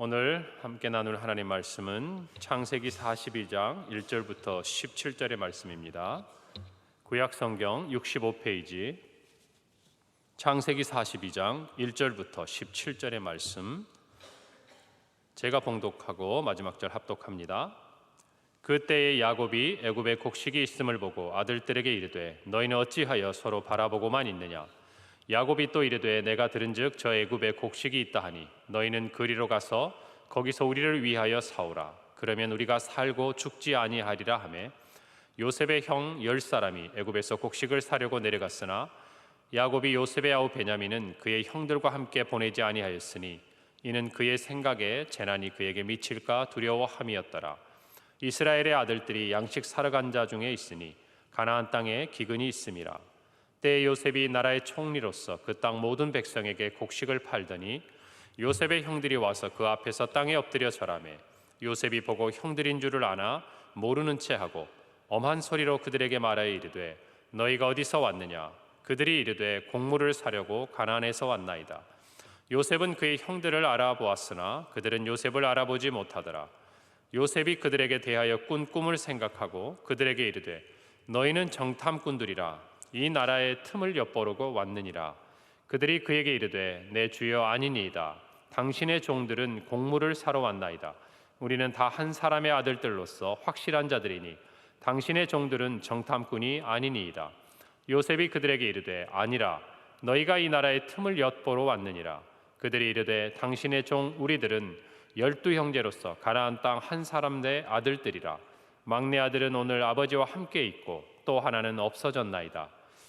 오늘 함께 나눌 하나님 말씀은 창세기 42장 1절부터 17절의 말씀입니다. 구약 성경 65페이지 창세기 42장 1절부터 17절의 말씀 제가 봉독하고 마지막 절 합독합니다. 그때에 야곱이 애굽에 곡식이 있음을 보고 아들들에게 이르되 너희는 어찌하여 서로 바라보고만 있느냐 야곱이 또 이르되 내가 들은즉 저 애굽에 곡식이 있다 하니 너희는 그리로 가서 거기서 우리를 위하여 사오라. 그러면 우리가 살고 죽지 아니하리라 하매 요셉의 형 열 사람이 애굽에서 곡식을 사려고 내려갔으나 야곱이 요셉의 아우 베냐민은 그의 형들과 함께 보내지 아니하였으니 이는 그의 생각에 재난이 그에게 미칠까 두려워함이었더라. 이스라엘의 아들들이 양식 사러 간 자 중에 있으니 가나안 땅에 기근이 있음이라 때 요셉이 나라의 총리로서 그 땅 모든 백성에게 곡식을 팔더니 요셉의 형들이 와서 그 앞에서 땅에 엎드려 절하매 요셉이 보고 형들인 줄을 아나 모르는 채 하고 엄한 소리로 그들에게 말하여 이르되 너희가 어디서 왔느냐? 그들이 이르되 곡물을 사려고 가나안에서 왔나이다. 요셉은 그의 형들을 알아보았으나 그들은 요셉을 알아보지 못하더라. 요셉이 그들에게 대하여 꾼 꿈을 생각하고 그들에게 이르되 너희는 정탐꾼들이라 이 나라의 틈을 엿보르고 왔느니라. 그들이 그에게 이르되 내 주여 아니니이다. 당신의 종들은 곡물을 사러 왔나이다. 우리는 다 한 사람의 아들들로서 확실한 자들이니 당신의 종들은 정탐꾼이 아니니이다. 요셉이 그들에게 이르되 아니라 너희가 이 나라의 틈을 엿보러 왔느니라. 그들이 이르되 당신의 종 우리들은 열두 형제로서 가나안 땅 한 사람 내 아들들이라. 막내 아들은 오늘 아버지와 함께 있고 또 하나는 없어졌나이다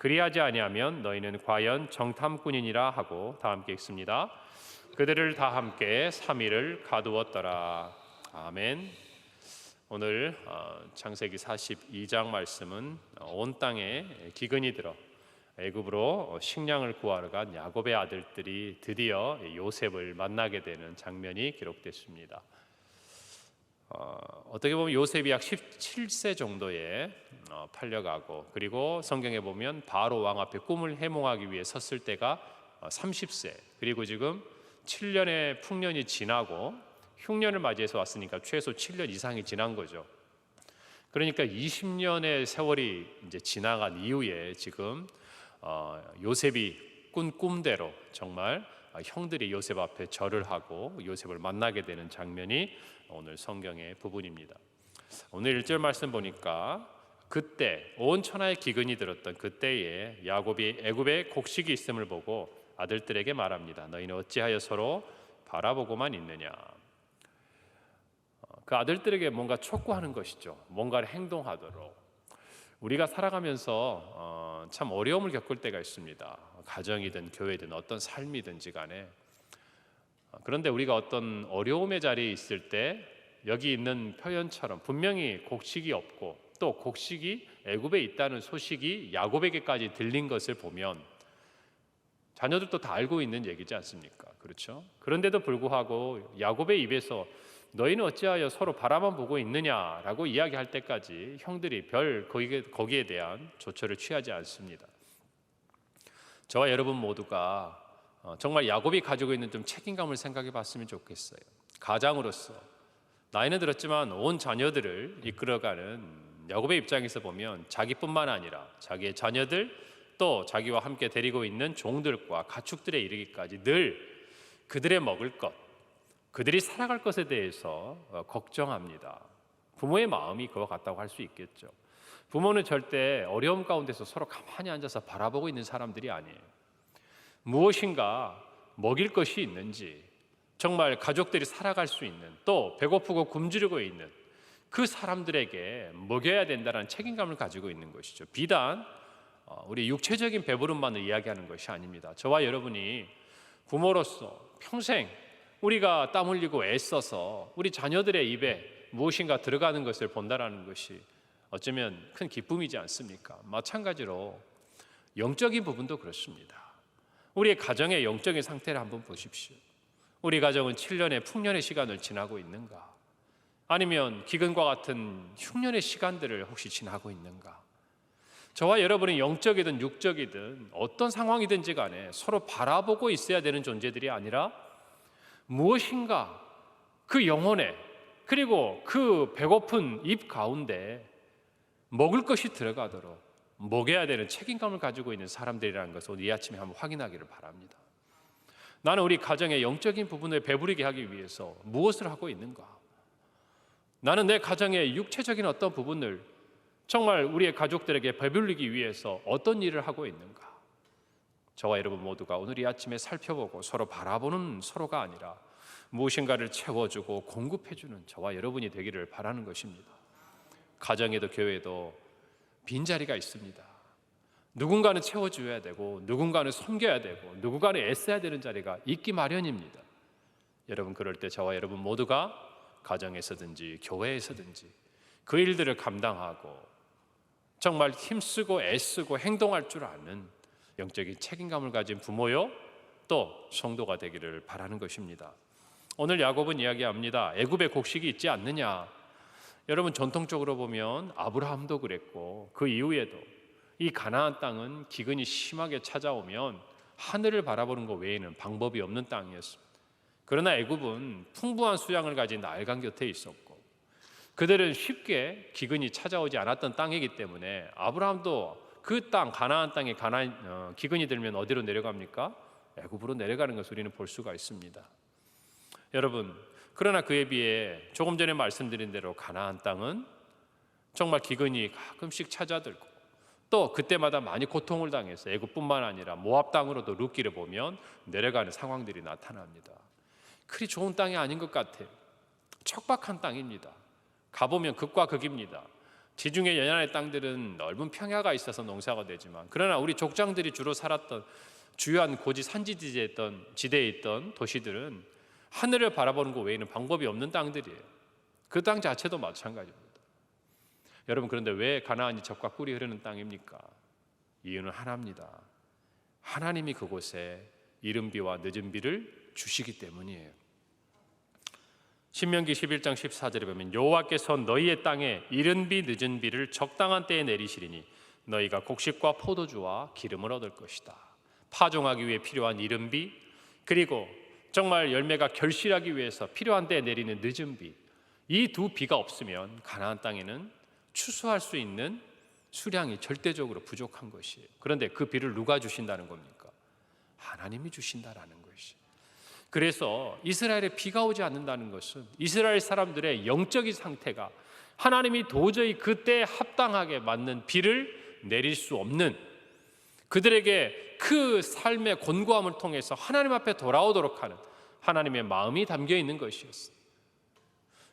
그리하지 아니하면 너희는 과연 정탐꾼이니라 하고 다 함께 읽습니다. 그들을 다 함께 삼일을 가두었더라. 아멘. 오늘 어, 창세기 42장 말씀은 온 땅에 기근이 들어 애굽으로 식량을 구하러 간 야곱의 아들들이 드디어 요셉을 만나게 되는 장면이 기록됐습니다. 어, 어떻게 보면 요셉이 약 17세 정도에 어, 팔려가고 그리고 성경에 보면 바로 왕 앞에 꿈을 해몽하기 위해 섰을 때가 어, 30세 그리고 지금 7년의 풍년이 지나고 흉년을 맞이해서 왔으니까 최소 7년 이상이 지난 거죠. 그러니까 20년의 세월이 이제 지나간 이후에 지금 어, 요셉이 꾼 꿈대로 정말 아, 형들이 요셉 앞에 절을 하고 요셉을 만나게 되는 장면이 오늘 성경의 부분입니다. 오늘 1절 말씀 보니까 그때 온 천하에 기근이 들었던 그때에 야곱이 애굽에 곡식이 있음을 보고 아들들에게 말합니다. 너희는 어찌하여 서로 바라보고만 있느냐. 어, 그 아들들에게 뭔가 촉구하는 것이죠. 뭔가를 행동하도록. 우리가 살아가면서 어, 참 어려움을 겪을 때가 있습니다. 가정이든 교회든 어떤 삶이든지 간에 어, 그런데 우리가 어떤 어려움의 자리에 있을 때 여기 있는 표현처럼 분명히 곡식이 없고 또 곡식이 애굽에 있다는 소식이 야곱에게까지 들린 것을 보면 자녀들도 다 알고 있는 얘기지 않습니까? 그렇죠? 그런데도 불구하고 야곱의 입에서 너희는 어찌하여 서로 바라만 보고 있느냐라고 이야기할 때까지 형들이 별 거기에, 거기에 대한 조처를 취하지 않습니다. 저와 여러분 모두가 어, 정말 야곱이 가지고 있는 좀 책임감을 생각해 봤으면 좋겠어요. 가장으로서 나이는 들었지만 온 자녀들을 이끌어가는 야곱의 입장에서 보면 자기뿐만 아니라 자기의 자녀들 또 자기와 함께 데리고 있는 종들과 가축들에 이르기까지 늘 그들의 먹을 것, 그들이 살아갈 것에 대해서 어, 걱정합니다. 부모의 마음이 그와 같다고 할 수 있겠죠. 부모는 절대 어려움 가운데서 서로 가만히 앉아서 바라보고 있는 사람들이 아니에요. 무엇인가 먹일 것이 있는지, 정말 가족들이 살아갈 수 있는, 또 배고프고 굶주리고 있는 그 사람들에게 먹여야 된다는 책임감을 가지고 있는 것이죠. 비단 어, 우리 육체적인 배부름만을 이야기하는 것이 아닙니다. 저와 여러분이 부모로서 평생 우리가 땀 흘리고 애써서 우리 자녀들의 입에 무엇인가 들어가는 것을 본다라는 것이 어쩌면 큰 기쁨이지 않습니까? 마찬가지로 영적인 부분도 그렇습니다. 우리의 가정의 영적인 상태를 한번 보십시오. 우리 가정은 7년의 풍년의 시간을 지나고 있는가? 아니면 기근과 같은 흉년의 시간들을 혹시 지나고 있는가? 저와 여러분은 영적이든 육적이든 어떤 상황이든지 간에 서로 바라보고 있어야 되는 존재들이 아니라 무엇인가 그 영혼에 그리고 그 배고픈 입 가운데 먹을 것이 들어가도록 먹여야 되는 책임감을 가지고 있는 사람들이라는 것을 오늘 이 아침에 한번 확인하기를 바랍니다. 나는 우리 가정의 영적인 부분을 배부리게 하기 위해서 무엇을 하고 있는가? 나는 내 가정의 육체적인 어떤 부분을 정말 우리의 가족들에게 배불리기 위해서 어떤 일을 하고 있는가? 저와 여러분 모두가 오늘 이 아침에 살펴보고 서로 바라보는 서로가 아니라 무엇인가를 채워주고 공급해주는 저와 여러분이 되기를 바라는 것입니다. 가정에도 교회에도 빈자리가 있습니다. 누군가는 채워줘야 되고 누군가는 섬겨야 되고 누군가는 애써야 되는 자리가 있기 마련입니다. 여러분 그럴 때 저와 여러분 모두가 가정에서든지 교회에서든지 그 일들을 감당하고 정말 힘쓰고 애쓰고 행동할 줄 아는 영적인 책임감을 가진 부모요 또 성도가 되기를 바라는 것입니다. 오늘 야곱은 이야기합니다. 애굽에 곡식이 있지 않느냐? 여러분 전통적으로 보면 아브라함도 그랬고 그 이후에도 이 가나안 땅은 기근이 심하게 찾아오면 하늘을 바라보는 것 외에는 방법이 없는 땅이었습니다. 그러나 애굽은 풍부한 수량을 가진 나일강 곁에 있었고 그들은 쉽게 기근이 찾아오지 않았던 땅이기 때문에 아브라함도 그 땅 가나안 땅에 가나 어, 기근이 들면 어디로 내려갑니까? 애굽으로 내려가는 것을 우리는 볼 수가 있습니다. 여러분 그러나 그에 비해 조금 전에 말씀드린 대로 가나안 땅은 정말 기근이 가끔씩 찾아들고 또 그때마다 많이 고통을 당해서 애굽뿐만 아니라 모압 땅으로도 룻기를 보면 내려가는 상황들이 나타납니다. 그리 좋은 땅이 아닌 것 같아요. 척박한 땅입니다. 가보면 극과 극입니다. 지중해 연안의 땅들은 넓은 평야가 있어서 농사가 되지만 그러나 우리 족장들이 주로 살았던 주요한 고지 산지지대에 있던 지대에 있던 도시들은 하늘을 바라보는 것 외에는 방법이 없는 땅들이에요. 그 땅 자체도 마찬가지입니다. 여러분 그런데 왜 가나안이 적과 꿀이 흐르는 땅입니까? 이유는 하나입니다. 하나님이 그곳에 이른 비와 늦은 비를 주시기 때문이에요. 신명기 11장 14절에 보면 여호와께서 너희의 땅에 이른 비 늦은 비를 적당한 때에 내리시리니 너희가 곡식과 포도주와 기름을 얻을 것이다. 파종하기 위해 필요한 이른 비 그리고 정말 열매가 결실하기 위해서 필요한 때에 내리는 늦은 비. 이 두 비가 없으면 가나안 땅에는 추수할 수 있는 수량이 절대적으로 부족한 것이에요. 그런데 그 비를 누가 주신다는 겁니까? 하나님이 주신다라는. 그래서 이스라엘에 비가 오지 않는다는 것은 이스라엘 사람들의 영적인 상태가 하나님이 도저히 그때 합당하게 맞는 비를 내릴 수 없는 그들에게 그 삶의 곤고함을 통해서 하나님 앞에 돌아오도록 하는 하나님의 마음이 담겨 있는 것이었습니다.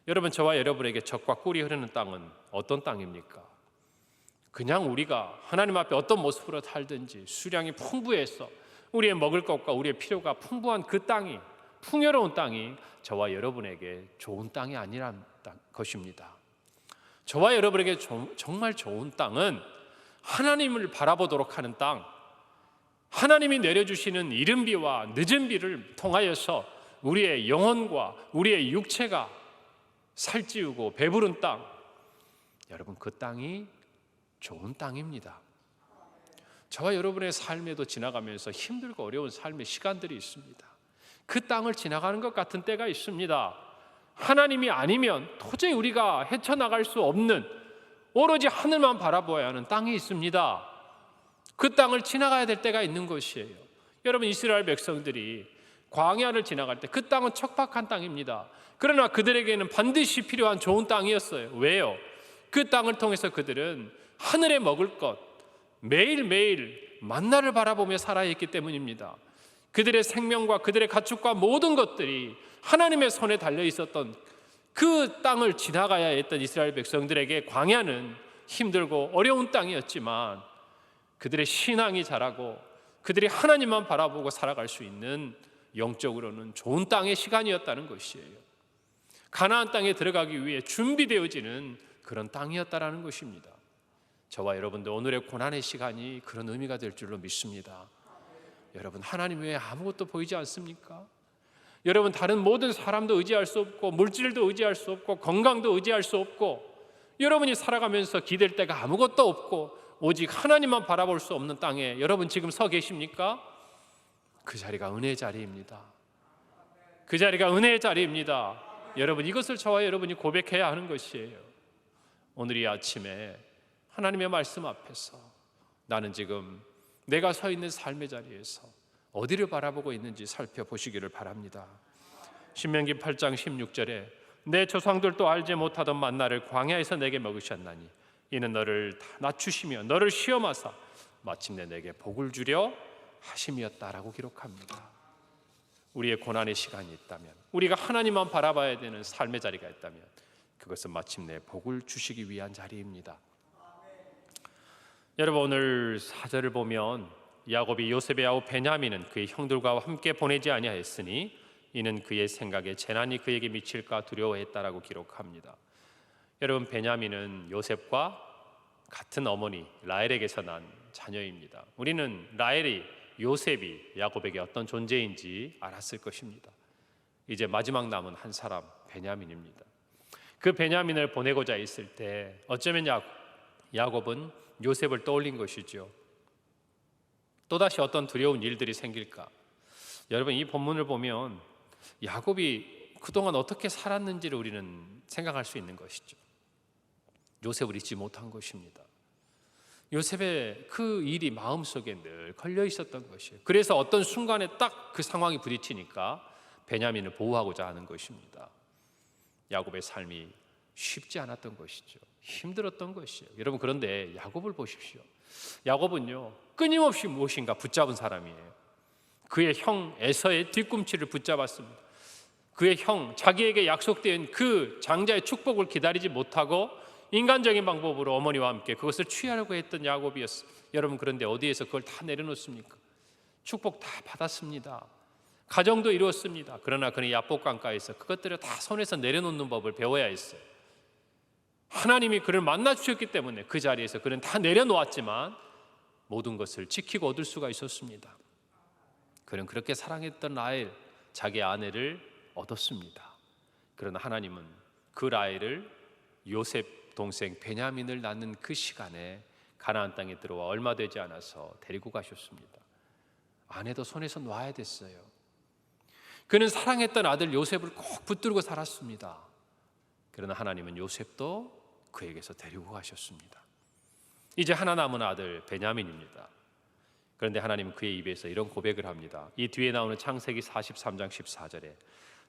여러분 저와 여러분에게 적과 꿀이 흐르는 땅은 어떤 땅입니까? 그냥 우리가 하나님 앞에 어떤 모습으로 살든지 수량이 풍부해서 우리의 먹을 것과 우리의 필요가 풍부한 그 땅이 풍요로운 땅이 저와 여러분에게 좋은 땅이 아니란 것입니다. 저와 여러분에게 정말 좋은 땅은 하나님을 바라보도록 하는 땅, 하나님이 내려주시는 이른 비와 늦은 비를 통하여서 우리의 영혼과 우리의 육체가 살찌우고 배부른 땅, 여러분 그 땅이 좋은 땅입니다. 저와 여러분의 삶에도 지나가면서 힘들고 어려운 삶의 시간들이 있습니다. 그 땅을 지나가는 것 같은 때가 있습니다. 하나님이 아니면 도저히 우리가 헤쳐나갈 수 없는 오로지 하늘만 바라보아야 하는 땅이 있습니다. 그 땅을 지나가야 될 때가 있는 것이에요. 여러분 이스라엘 백성들이 광야를 지나갈 때 그 땅은 척박한 땅입니다. 그러나 그들에게는 반드시 필요한 좋은 땅이었어요. 왜요? 그 땅을 통해서 그들은 하늘에 먹을 것 매일매일 만나를 바라보며 살아야 했기 때문입니다. 그들의 생명과 그들의 가축과 모든 것들이 하나님의 손에 달려 있었던 그 땅을 지나가야 했던 이스라엘 백성들에게 광야는 힘들고 어려운 땅이었지만 그들의 신앙이 자라고 그들이 하나님만 바라보고 살아갈 수 있는 영적으로는 좋은 땅의 시간이었다는 것이에요. 가나안 땅에 들어가기 위해 준비되어지는 그런 땅이었다라는 것입니다. 저와 여러분들 오늘의 고난의 시간이 그런 의미가 될 줄로 믿습니다. 여러분 하나님 외에 아무것도 보이지 않습니까? 여러분 다른 모든 사람도 의지할 수 없고 물질도 의지할 수 없고 건강도 의지할 수 없고 여러분이 살아가면서 기댈 데가 아무것도 없고 오직 하나님만 바라볼 수 없는 땅에 여러분 지금 서 계십니까? 그 자리가 은혜의 자리입니다. 그 자리가 은혜의 자리입니다. 여러분 이것을 저와 여러분이 고백해야 하는 것이에요. 오늘 이 아침에 하나님의 말씀 앞에서 나는 지금 내가 서 있는 삶의 자리에서 어디를 바라보고 있는지 살펴보시기를 바랍니다. 신명기 8장 16절에 내 조상들도 알지 못하던 만나를 광야에서 내게 먹으셨나니 이는 너를 다 낮추시며 너를 시험하사 마침내 내게 복을 주려 하심이었다라고 기록합니다. 우리의 고난의 시간이 있다면 우리가 하나님만 바라봐야 되는 삶의 자리가 있다면 그것은 마침내 복을 주시기 위한 자리입니다. 여러분 오늘 사절을 보면 야곱이 요셉의 아우 베냐민은 그의 형들과 함께 보내지 아니하였으니 이는 그의 생각에 재난이 그에게 미칠까 두려워했다라고 기록합니다. 여러분 베냐민은 요셉과 같은 어머니 라헬에게서 난 자녀입니다. 우리는 라헬이 요셉이 야곱에게 어떤 존재인지 알았을 것입니다. 이제 마지막 남은 한 사람 베냐민입니다. 그 베냐민을 보내고자 했을 때 어쩌면 야, 야곱은 요셉을 떠올린 것이죠. 또다시 어떤 두려운 일들이 생길까? 여러분 이 본문을 보면 야곱이 그동안 어떻게 살았는지를 우리는 생각할 수 있는 것이죠. 요셉을 잊지 못한 것입니다. 요셉의 그 일이 마음속에 늘 걸려 있었던 것이에요. 그래서 어떤 순간에 딱 그 상황이 부딪히니까 베냐민을 보호하고자 하는 것입니다. 야곱의 삶이 쉽지 않았던 것이죠. 힘들었던 것이에요. 여러분 그런데 야곱을 보십시오. 야곱은요 끊임없이 무엇인가 붙잡은 사람이에요. 그의 형 에서의 뒤꿈치를 붙잡았습니다. 그의 형 자기에게 약속된 그 장자의 축복을 기다리지 못하고 인간적인 방법으로 어머니와 함께 그것을 취하려고 했던 야곱이었어요. 여러분 그런데 어디에서 그걸 다 내려놓습니까? 축복 다 받았습니다. 가정도 이루었습니다. 그러나 그는 야복 강가에서 그것들을 다 손에서 내려놓는 법을 배워야 했어요. 하나님이 그를 만나 주셨기 때문에 그 자리에서 그는 다 내려놓았지만 모든 것을 지키고 얻을 수가 있었습니다. 그는 그렇게 사랑했던 라헬 자기 아내를 얻었습니다. 그러나 하나님은 그 라헬을 요셉 동생 베냐민을 낳는 그 시간에 가나안 땅에 들어와 얼마 되지 않아서 데리고 가셨습니다. 아내도 손에서 놔야 됐어요. 그는 사랑했던 아들 요셉을 꼭 붙들고 살았습니다. 그러나 하나님은 요셉도 그에게서 데리고 가셨습니다. 이제 하나 남은 아들 베냐민입니다. 그런데 하나님은 그의 입에서 이런 고백을 합니다. 이 뒤에 나오는 창세기 43장 14절에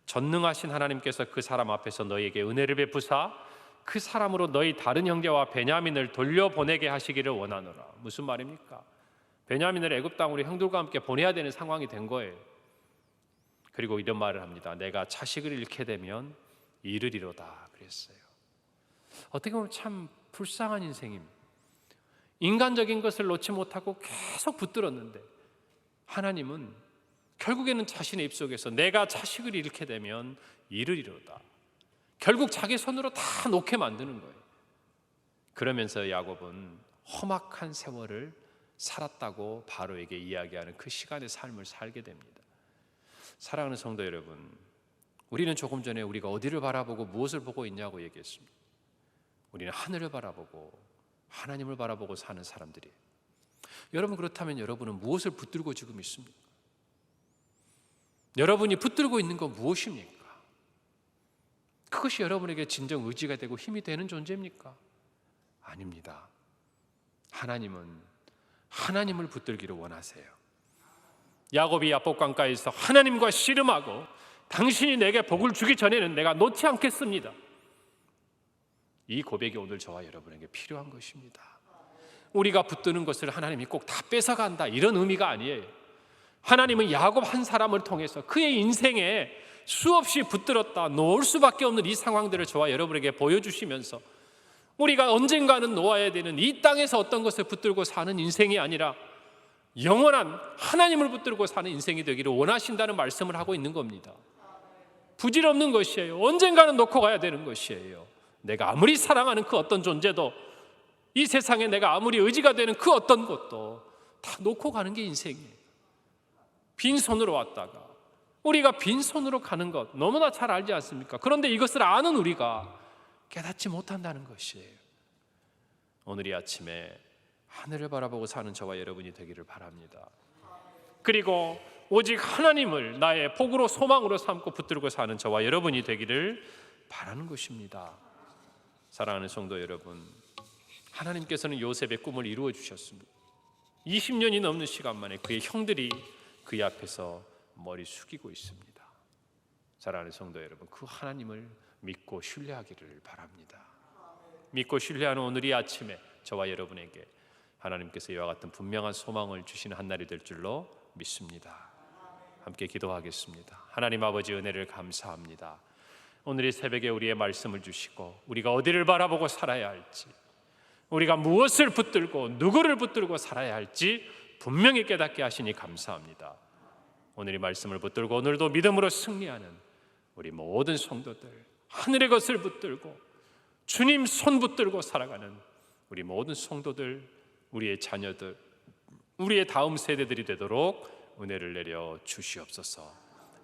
전능하신 하나님께서 그 사람 앞에서 너희에게 은혜를 베푸사 그 사람으로 너희 다른 형제와 베냐민을 돌려보내게 하시기를 원하노라. 무슨 말입니까? 베냐민을 애굽 땅으로 형들과 함께 보내야 되는 상황이 된 거예요. 그리고 이런 말을 합니다. 내가 자식을 잃게 되면 이르리로다 그랬어요. 어떻게 보면 참 불쌍한 인생입니다. 인간적인 것을 놓지 못하고 계속 붙들었는데 하나님은 결국에는 자신의 입속에서 내가 자식을 잃게 되면 이르리로다. 결국 자기 손으로 다 놓게 만드는 거예요. 그러면서 야곱은 험악한 세월을 살았다고 바로에게 이야기하는 그 시간의 삶을 살게 됩니다. 사랑하는 성도 여러분, 우리는 조금 전에 우리가 어디를 바라보고 무엇을 보고 있냐고 얘기했습니다. 우리는 하늘을 바라보고 하나님을 바라보고 사는 사람들이. 여러분 그렇다면 여러분은 무엇을 붙들고 지금 있습니까? 여러분이 붙들고 있는 건 무엇입니까? 그것이 여러분에게 진정 의지가 되고 힘이 되는 존재입니까? 아닙니다. 하나님은 하나님을 붙들기를 원하세요. 야곱이 야복강가에서 하나님과 씨름하고 당신이 내게 복을 주기 전에는 내가 놓지 않겠습니다. 이 고백이 오늘 저와 여러분에게 필요한 것입니다. 우리가 붙드는 것을 하나님이 꼭 다 뺏어간다 이런 의미가 아니에요. 하나님은 야곱 한 사람을 통해서 그의 인생에 수없이 붙들었다 놓을 수밖에 없는 이 상황들을 저와 여러분에게 보여주시면서 우리가 언젠가는 놓아야 되는 이 땅에서 어떤 것을 붙들고 사는 인생이 아니라 영원한 하나님을 붙들고 사는 인생이 되기를 원하신다는 말씀을 하고 있는 겁니다. 부질없는 것이에요. 언젠가는 놓고 가야 되는 것이에요. 내가 아무리 사랑하는 그 어떤 존재도 이 세상에 내가 아무리 의지가 되는 그 어떤 것도 다 놓고 가는 게 인생이에요. 빈손으로 왔다가 우리가 빈손으로 가는 것 너무나 잘 알지 않습니까? 그런데 이것을 아는 우리가 깨닫지 못한다는 것이에요. 오늘 이 아침에 하늘을 바라보고 사는 저와 여러분이 되기를 바랍니다. 그리고 오직 하나님을 나의 복으로 소망으로 삼고 붙들고 사는 저와 여러분이 되기를 바라는 것입니다. 사랑하는 성도 여러분, 하나님께서는 요셉의 꿈을 이루어 주셨습니다. 20년이 넘는 시간 만에 그의 형들이 그의 앞에서 머리 숙이고 있습니다. 사랑하는 성도 여러분, 그 하나님을 믿고 신뢰하기를 바랍니다. 믿고 신뢰하는 오늘 이 아침에 저와 여러분에게 하나님께서 이와 같은 분명한 소망을 주시는 한 날이 될 줄로 믿습니다. 함께 기도하겠습니다. 하나님 아버지 은혜를 감사합니다. 오늘 이 새벽에 우리의 말씀을 주시고 우리가 어디를 바라보고 살아야 할지 우리가 무엇을 붙들고 누구를 붙들고 살아야 할지 분명히 깨닫게 하시니 감사합니다. 오늘 이 말씀을 붙들고 오늘도 믿음으로 승리하는 우리 모든 성도들 하늘의 것을 붙들고 주님 손 붙들고 살아가는 우리 모든 성도들 우리의 자녀들 우리의 다음 세대들이 되도록 은혜를 내려 주시옵소서.